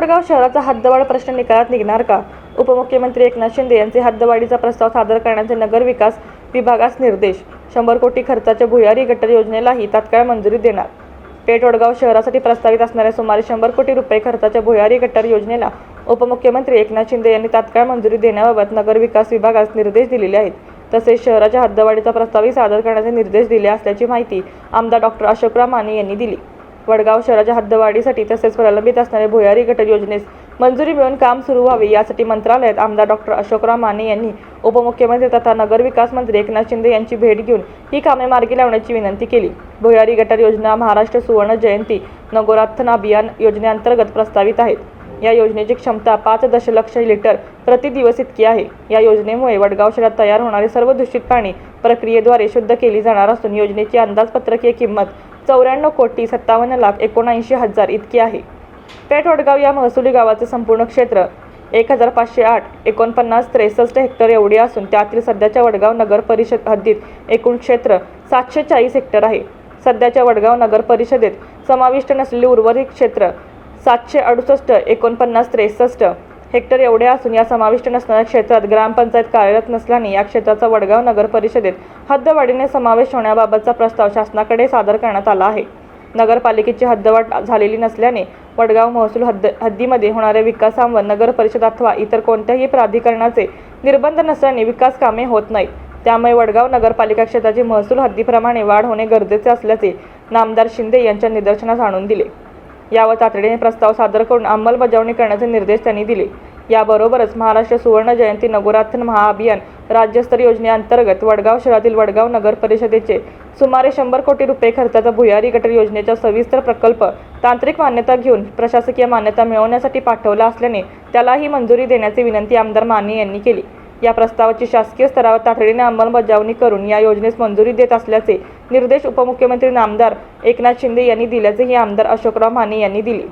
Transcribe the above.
तोडगाव शहराचा हद्दवाढ प्रश्न निकालात निघणार का? उपमुख्यमंत्री एकनाथ शिंदे यांचे हद्दवाढीचा प्रस्ताव सादर करण्याचे नगर विकास विभागास निर्देश. शंभर कोटी खर्चाच्या भुयारी गटर योजनेलाही तात्काळ मंजुरी देणार. पेठवडगाव शहरासाठी प्रस्तावित असणाऱ्या सुमारे शंभर कोटी रुपये खर्चाच्या भुयारी गटर योजनेला उपमुख्यमंत्री एकनाथ शिंदे यांनी तात्काळ मंजुरी देण्याबाबत नगर विकास विभागास निर्देश दिलेले आहेत. तसेच शहराच्या हद्दवाढीचा प्रस्तावही सादर करण्याचे निर्देश दिले असल्याची माहिती आमदार डॉक्टर अशोकराव माने यांनी दिली. वडगाव शहराच्या हद्दवाढीसाठी तसेच प्रलंबित असणारे भुयारी गटर योजनेस मंजुरी मिळून काम सुरू व्हावे यासाठी मंत्रालयात आमदार डॉक्टर अशोकराव माने यांनी उपमुख्यमंत्री तथा नगरविकास मंत्री एकनाथ शिंदे यांची भेट घेऊन ही कामे मार्गी लावण्याची विनंती केली. भुयारी गटर योजना महाराष्ट्र सुवर्ण जयंती नगोराथन अभियान योजनेअंतर्गत प्रस्तावित आहेत. या योजनेची क्षमता पाच दशलक्ष लिटर प्रति दिवस इतकी आहे. या योजनेमुळे वडगाव शहरात तयार होणारे सर्व दूषित पाणी प्रक्रियेद्वारे शुद्ध केली जाणार असून योजनेची अंदाजपत्रकीय किंमत चौऱ्याण्णव कोटी सत्तावन्न लाख एकोणऐंशी हजार इतकी आहे. पेठ वडगाव या महसुली गावाचे संपूर्ण क्षेत्र एक हजार पाचशे आठ एकोणपन्नास त्रेसष्ट हेक्टर एवढी असून त्यातील सध्याच्या वडगाव नगर परिषद हद्दीत एकूण क्षेत्र सातशे चाळीस हेक्टर आहे. सध्याच्या वडगाव नगर परिषदेत समाविष्ट नसलेले उर्वरित क्षेत्र सातशे अडुसष्ट एकोणपन्नास त्रेसष्ट हेक्टर एवढे असून या समाविष्ट नसणाऱ्या क्षेत्रात ग्रामपंचायत कार्यरत नसल्याने या क्षेत्राचा वडगाव नगर परिषदेत हद्दवाढीने समावेश होण्याबाबतचा प्रस्ताव शासनाकडे सादर करण्यात आला आहे. नगरपालिकेची हद्दवाढ झालेली नसल्याने वडगाव महसूल हद्द हद्दीमध्ये होणाऱ्या विकासांवर नगर परिषद अथवा इतर कोणत्याही प्राधिकरणाचे निर्बंध नसल्याने विकास कामे होत नाहीत. त्यामुळे वडगाव नगरपालिका क्षेत्राची महसूल हद्दीप्रमाणे वाढ होणे गरजेचे असल्याचे नामदार शिंदे यांच्या निदर्शनास आणून दिले. यावर तातडीने प्रस्ताव सादर करून अंमलबजावणी करण्याचे निर्देश त्यांनी दिले. याबरोबरच महाराष्ट्र सुवर्ण जयंती नगोराथन महाअभियान राज्यस्तरीय योजनेअंतर्गत वडगाव शहरातील वडगाव नगर परिषदेचे सुमारे शंभर कोटी रुपये खर्चाचा भुयारी गटर योजनेचा सविस्तर प्रकल्प तांत्रिक मान्यता घेऊन प्रशासकीय मान्यता मिळवण्यासाठी पाठवला असल्याने त्यालाही मंजुरी देण्याची विनंती आमदार माने यांनी केली. या प्रस्तावाची शासकीय स्तरावर तातडीने अंमलबजावणी करून या योजनेस मंजुरी देत असल्याचे निर्देश उपमुख्यमंत्री नामदार एकनाथ शिंदे यांनी दिल्याचेही आमदार अशोकराव माने यांनी दिले.